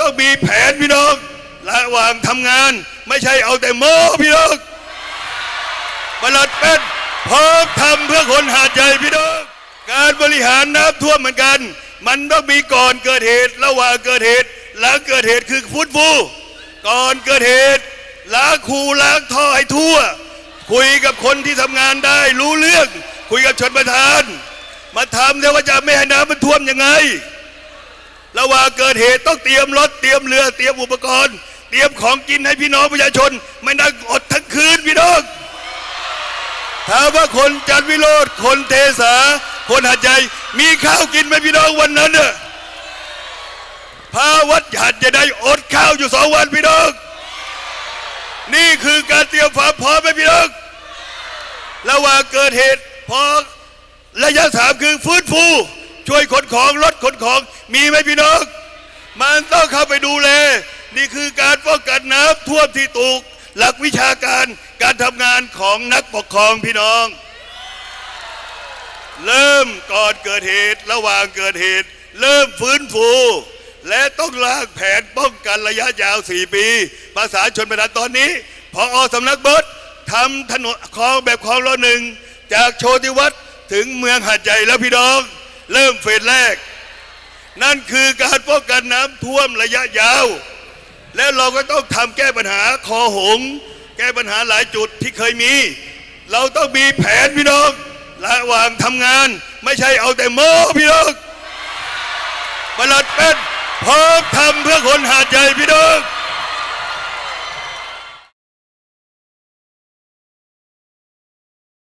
ต้องมีแผนพี่น้องระหว่างทำงาน ไม่ใช่เอาแต่โม้พี่น้องบลัดเป็นพร้อมทำเพื่อคนหาดใหญ่พี่น้อง การบริหารน้ำท่วมเหมือนกัน มันต้องมีก่อนเกิดเหตุ ระหว่างเกิดเหตุ หลังเกิดเหตุคือฟุตฟูก่อนเกิดเหตุล้างคูล้างท่อให้ทั่ว คุยกับคนที่ทำงานได้รู้เรื่อง คุยกับชนประธาน มาทำเนี่ยว่าจะไม่ให้น้ำมันท่วมยังไง ว่าเกิดเหตุต้องเตรียมรถเตรียมเรือเตรียมอุปกรณ์ เตรียมของกินให้พี่น้องประชาชน ไม่นั่งอดทั้งคืนพี่น้องถามว่าคนจันวิโรธคนเทสา คนหัดใหญ่มีข้าวกินไหมพี่น้องวันนั้นเน่ะพาวัดหัดจะได้อดข้าวอยู่สองวันพี่น้อง นี่คือการเตรียมความพร้อมไหมพี่น้องระหว่างเกิดเหตุพอระยะสามคือฟื้นฟู วยขนของรถขนของมีไหมพี่น้อง มันต้องเข้าไปดูแล นี่คือการป้องกันน้ำท่วมที่ถูกหลักวิชาการการทำงานของนักปกครองพี่น้อง เริ่มก่อนเกิดเหตุระหว่างเกิดเหตุ เริ่มฟื้นฟู และต้องร่างแผนป้องกันระยะยาว 4 ปี ภาษาชนประทานตอนนี้พออสำนักเบิร์ดทำถนนคลองแบบคลองละหนึ่งจากโชติวัฒน์ถึงเมืองหาดใหญ่แล้วพี่น้อง เริ่มเฟสแรก นั่นคือการป้องกันน้ำท่วมระยะยาว แล้วเราก็ต้องทำแก้ปัญหาคอหง แก้ปัญหาหลายจุดที่เคยมี เราต้องมีแผนพี่น้องระหว่างทำงาน ไม่ใช่เอาแต่โม้พี่น้องบลัดเป็นพร้อมทำเพื่อคนหาดใหญ่พี่